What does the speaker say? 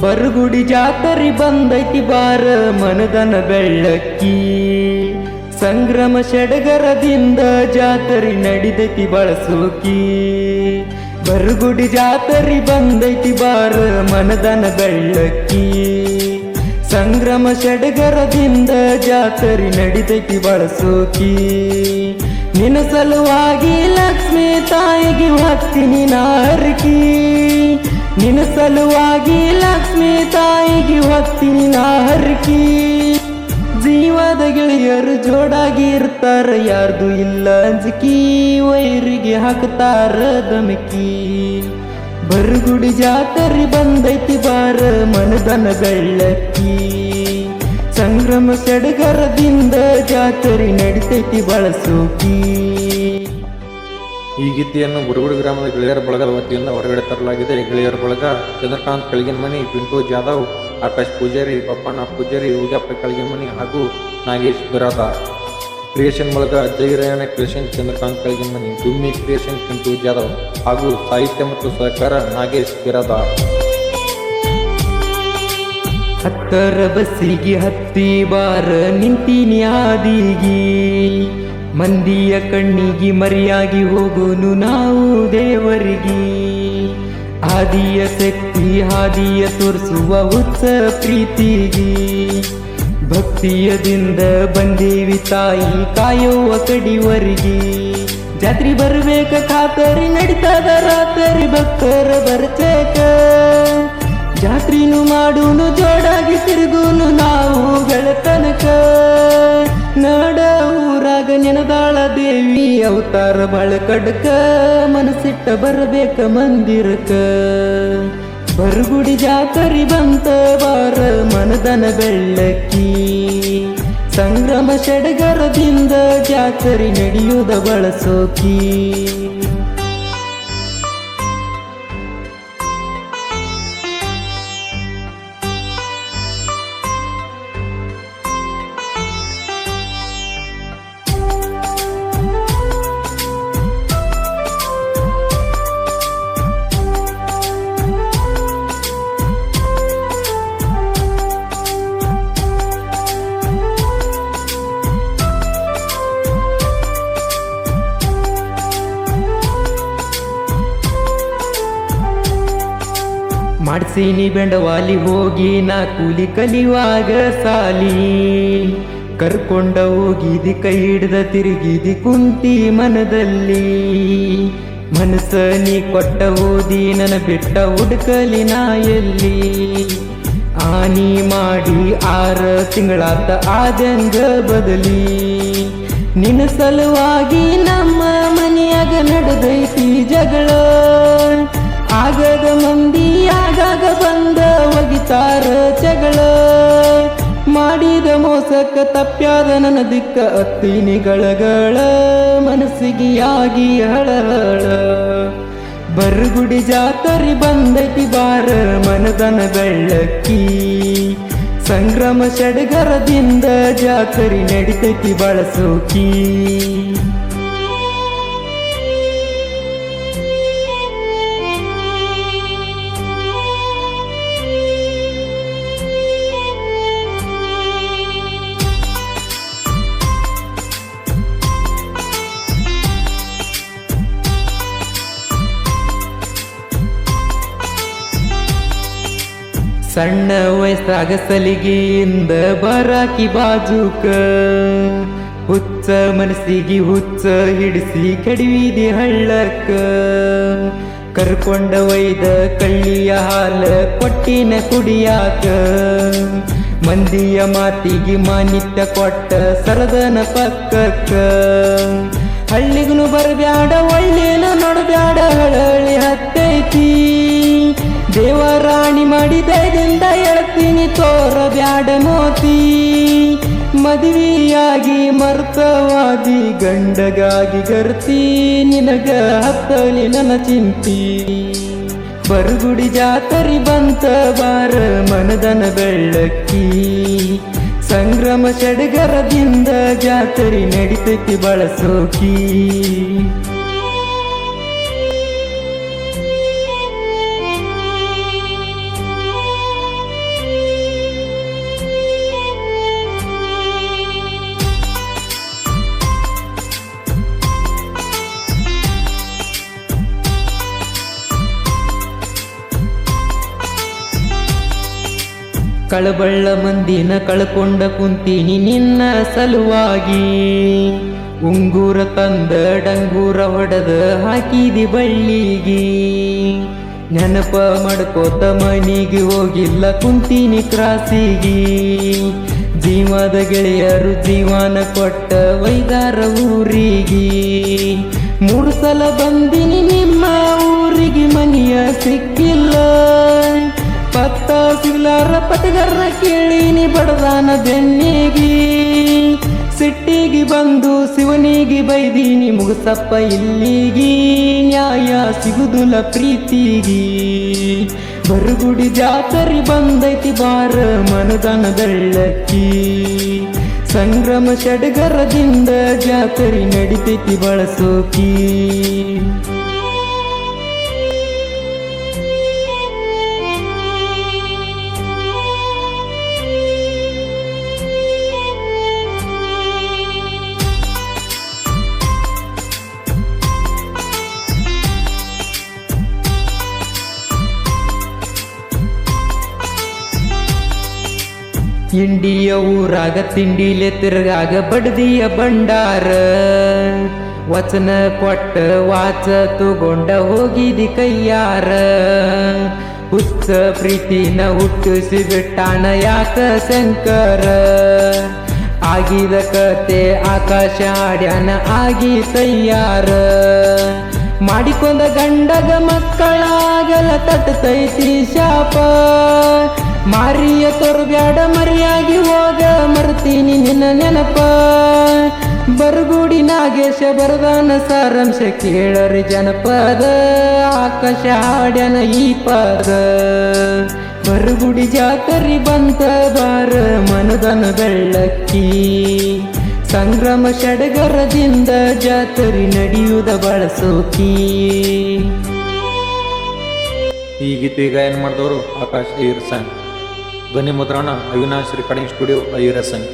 ಬರುಗುಡಿ ಜಾತರಿ ಬಂದೈತಿ ಬಾರ ಮನದನ ಬೆಳ್ಳಕ್ಕಿ. ಸಂಗ್ರಮ ಷಡಗರದಿಂದ ಜಾತರಿ ನಡಿದೈತಿ ಬಳಸೋಕಿ. ಬರುಗುಡಿ ಜಾತರಿ ಬಂದೈತಿ ಬಾರ ಮನದನ ಬೆಳ್ಳಕ್ಕಿ. ಸಂಗ್ರಮ ಷಡಗರದಿಂದ ಜಾತರಿ ನಡಿದೈತಿ ಬಳಸೋಕಿ. ನಿನ್ನ ಸಲುವಾಗಿ ಲಕ್ಷ್ಮೀ ತಾಯಿಗೆ ಹಾಕ್ತೀನಿ ನಾರಕಿ ನಿನ್ನ ಸಲುವಾಗಿ ಲಕ್ಷ್ಮೀ ತಾಯಿಗೆ ಹೊತ್ತಿನ ಹರಕಿ. ಜೀವದ ಗೆಳೆಯರು ಜೋಡಾಗಿ ಇರ್ತಾರ ಯಾರ್ದು ಇಲ್ಲ ಅಂಜಿಕಿ. ವೈರಿಗೆ ಹಾಕ್ತಾರ ದಮಕಿ ಬರುಗುಡಿ ಜಾತರಿ ಬಂದೈತಿ ಬಾರ ಮನದನ ಬೆಳ್ಳಕ್ಕಿ. ಸಂಗ್ರಮ ಸಡಗರದಿಂದ ಜಾತರಿ ನಡಿತೈತಿ ಬಳಸೋಕಿ. ಈ ಗೀತೆಯನ್ನು ಗುರುಗುಡಿ ಗ್ರಾಮದ ಗೆಳೆಯರ ಬಳಗದ ವತಿಯಿಂದ ಹೊರಗಡೆ ತರಲಾಗಿದೆ. ಗೆಳೆಯರ ಬಳಗ ಚಂದ್ರಕಾಂತ್ ಕಳಗಿನಮನಿ ಪಿಂಟು ಜಾಧವ್, ಆಕಾಶ್ ಪೂಜಾರಿ ಪಪ್ಪಣ್ಣ ಪೂಜಾರಿ ಉದಯಪ್ಪ ಕಳಗಿನಮನಿ ಹಾಗೂ ನಾಗೇಶ್ ಬಿರಾದ ಕ್ರಿಯೇಷನ್ ಬಳಗ ಜೈರಾಯಣ ರಾಯಣ್ಣ, ಕ್ರಿಯೇಷನ್ ಚಂದ್ರಕಾಂತ್ ಕಳಗಿನಮನಿ ದುಮ್ಮಿ ಕ್ರಿಯೇಷನ್, ಪಿಂಟು ಜಾಧವ್ ಹಾಗೂ ಸಾಹಿತ್ಯ ಮತ್ತು ಸಹಕಾರ ನಾಗೇಶ್ ಬಿರಾದ ಹತ್ತರ ಬಸ್ಸಿಗೆ ಹತ್ತಿ ಬಾರ ನಿಂತಿನಿ ಆದಿಗಿ. ಮಂದಿಯ ಕಣ್ಣಿಗೆ ಮರಿಯಾಗಿ ಹೋಗೋನು ನಾವು ದೇವರಿಗೆ. ಆದಿಯ ಶಕ್ತಿ, ಹಾದಿಯ ತೋರಿಸುವ ಉತ್ಸ ಪ್ರೀತಿಗೆ. ಭಕ್ತಿಯದಿಂದ ಬಂದೇವಿ ತಾಯಿ, ಕಾಯುವ ಕಡಿವರಿಗೆ. ಜಾತ್ರಿ ಬರ್ಬೇಕ ಖಾತರಿ, ನಡೀತದ ರಾತ್ರಿ ಭಕ್ತರ ಬರ್ಚೇಕ ಜಾತ್ರಿನು ಮಾಡುನು ಜೋಡಾಗಿ ತಿರುಗುನು ನಾವು ಗೆಳತನಕ. ನಡ ಊರಾಗ ನೆನದಾಳ ದೇವಿ. ಅವತಾರ ಬಾಳ ಕಡ್ಕ, ಮನಸ್ಸಿಟ್ಟ ಬರಬೇಕ ಮಂದಿರಕ ಬರುಗುಡಿ ಜಾತರಿ ಬಂತ ಬಾರ, ಮನದನ ಬೆಳ್ಳಕ್ಕಿ. ಸಂಗ್ರಮ ಷಡ್ಗರದಿಂದ ಜಾತರಿ ನಡೆಯುವುದ ಬಳಸೋಕಿ. ಮಾಡ್ಸೀನಿ ಬೆಂಡವಾಲಿ ಹೋಗಿ, ನಾ ಕೂಲಿ ಕಲಿಯುವಾಗ ಸಾಲಿ. ಕರ್ಕೊಂಡ ಹೋಗಿದಿ, ಕೈ ಹಿಡ್ದ ತಿರುಗಿದಿ ಕುಂತಿ ಮನದಲ್ಲಿ. ಮನಸ್ಸ ನೀ ಕೊಟ್ಟ ಓದಿ ನನ್ನ ಬಿಟ್ಟ ಹುಡುಕಲಿ ನಾ ಎಲ್ಲಿ ಆನಿ ಮಾಡಿ ಆರ ತಿಂಗಳಾತ ಆದಂಗ ಬದಲಿ. ನಿನ್ನ ಸಲುವಾಗಿ ನಮ್ಮ ಮನೆಯಾಗ ನಡೆದೈತಿ ಜಗಳ. ಆಗದ ಮಂದಿ ಬಂದ ಒಗಿತಾರ ಜಗಳ. ಮಾಡಿದ ಮೋಸಕ್ಕ ತಪ್ಪ್ಯಾದ ನನ್ನ ದಿಕ್ಕ ಅತ್ತಿನಿಗಳಗಳ ಮನಸ್ಸಿಗೆ ಆಗಿ ಹಳಹಳ. ಬರುಗುಡಿ ಜಾತರಿ ಬಂದೈತಿ ಬಾರ ಮನದನ ಬೆಳ್ಳಕ್ಕಿ. ಸಂಗ್ರಮ ಷಡ್ಗರದಿಂದ ಜಾತರಿ ನಡಿತೈತಿ ಬಳಸೋಕಿ. ಸಣ್ಣ ವಯಸ್ಸಾಗ ಸಲಿಗೆಯಿಂದ ಬರಾಕಿ ಬಾಜುಕ. ಹುಚ್ಚ ಮನಸ್ಸಿಗೆ ಹುಚ್ಚ ಹಿಡಿಸಿ ಕಡಿವಿದಿ ಹಳ್ಳಕ್ಕ. ಕರ್ಕೊಂಡ ಒಯ್ದ ಕಳ್ಳಿಯ ಹಾಲ ಕೊಟ್ಟಿನ ಕುಡಿಯಾಕ. ಮಂದಿಯ ಮಾತಿಗೆ ಮಾನಿತ್ಯ ಕೊಟ್ಟ ಸರದನ ಪಕ್ಕಕ್ಕ. ಹಳ್ಳಿಗೂ ಬರಬ್ಯಾಡ, ಒಳ್ಳೆನ ನೋಡಬ್ಯಾಡ, ಹಳಳಿ ಹತ್ತೈತಿ. ದೇವರಾಣಿ ಮಾಡಿದದಿಂದ ಹೇಳ್ತೀನಿ ತೋರ ಬ್ಯಾಡ ಮೋತಿ ಮದುವೆಯಾಗಿ ಮರ್ತವಾದಿ ಗಂಡಗಾಗಿ ಗರ್ತಿ. ನಿನಗ ಹತ್ತಲಿ ನನ್ನ ಚಿಂತಿ. ಬರುಗುಡಿ ಜಾತರಿ ಬಂತ ಬಾರ ಮನದನ ಬೆಳ್ಳಕ್ಕಿ. ಸಂಗ್ರಮ ಚಡಗರದಿಂದ ಜಾತರಿ ನಡಿತೈತಿ ಬಳಸೋಕಿ. ಕಳಬಳ್ಳ ಮಂದಿನ ಕಳ್ಕೊಂಡ ಕುಂತೀನಿ ನಿನ್ನ ಸಲುವಾಗಿ. ಉಂಗೂರ ತಂದ ಡಂಗೂರ ಹೊಡೆದ ಹಾಕಿದಿ ಬಳ್ಳಿಗಿ. ನೆನಪ ಮಾಡ್ಕೋತ ಮನಿಗೆ ಹೋಗಿಲ್ಲ ಕುಂತೀನಿ ಕ್ರಾಸಿಗಿ. ಜೀವದ ಗೆಳೆಯರು ಜೀವನ ಕೊಟ್ಟ ವೈದಾರ ಊರಿಗೆ. ಮೂರು ಸಲ ಬಂದಿನಿ ನಿಮ್ಮ ಊರಿಗೆ, ಮನೆಯ ಸಿಕ್ಕಿಲ್ಲ. ಪತ್ತ ಸಿಗ್ಲಾರ ಪತಿಗರ್ರ ಕೇಳಿನಿ ಬಡದಾನ ಬೆನ್ನಿಗಿ. ಸಿಟ್ಟಿಗಿ ಬಂದು ಶಿವನಿಗೆ ಬೈದೀನಿ ಮುಗಸಪ್ಪ ಇಲ್ಲಿಗಿ. ನ್ಯಾಯ ಸಿಗುದುಲ ಪ್ರೀತಿಗಿ. ಬರುಗುಡಿ ಜಾತರಿ ಬಂದೈತಿ ಬಾರ ಮನದನ ಬೆಳ್ಳಕ್ಕಿ ಸಂಗ್ರಮ ಷಡ್ಗರದಿಂದ ಜಾತರಿ ನಡಿತೈತಿ ಬಳಸೋಕಿ. ಇಂಡಿಯ ಊರಾಗ ತಿಂಡಿಲೆ ತಿರುಗಾಗ ಬಡ್ದಿಯ ಭಂಡಾರ. ವಚನ ಕೊಟ್ಟ ವಾಚ ತಗೊಂಡ ಹೋಗಿದಿ ಕೈಯಾರ. ಹುಚ್ಚ ಪ್ರೀತಿನ ಹುಟ್ಟಿಸಿ ಯಾಕ ಶಂಕರ. ಆಗಿದ ಕತೆ ಆಕಾಶ ಆಡ್ಯಾನ ಆಗಿ ತಯ್ಯಾರ ಮಾಡಿಕೊಂಡ ಗಂಡಗ ಮಕ್ಕಳಾಗಲ ತಟ್ಟತೈತಿ ಶಾಪ. ಮಾರಿಯ ತೊರಬ್ಯಾಡ ಮರಿಯಾಗಿ ಹೋಗ, ಮರ್ತೀನಿ ನಿನ್ನ ನೆನಪ. ಬರಗೂಡಿ ನಾಗೇಶ ಬರದಾನ ಸಾರಾಂಶ ಕೇಳರಿ ಜನಪದ. ಆಕಾಶ ಹಾಡ್ಯನ ಈ ಪದ. ಬರಗುಡಿ ಜಾತರಿ ಬಂತ, ಬಾರ ಮನದನ ಬೆಳ್ಳಕ್ಕಿ. ಸಂಗ್ರಮ ಷಡಗರದಿಂದ ಜಾತರಿ ನಡೆಯುವುದ ಬಳಸೋಕಿ. ಈ ಗೀತೆ ಗಾಯನ ಮಾಡಿದವರು? ಆಕಾಶ್ ಐರಸಂಗ್ ಧ್ವನಿ ಮುದ್ರಣ ಅವಿನಾಶ್ ರೆಕಾರ್ಡಿಂಗ್ ಸ್ಟುಡಿಯೋ ಐರಸಂಗ್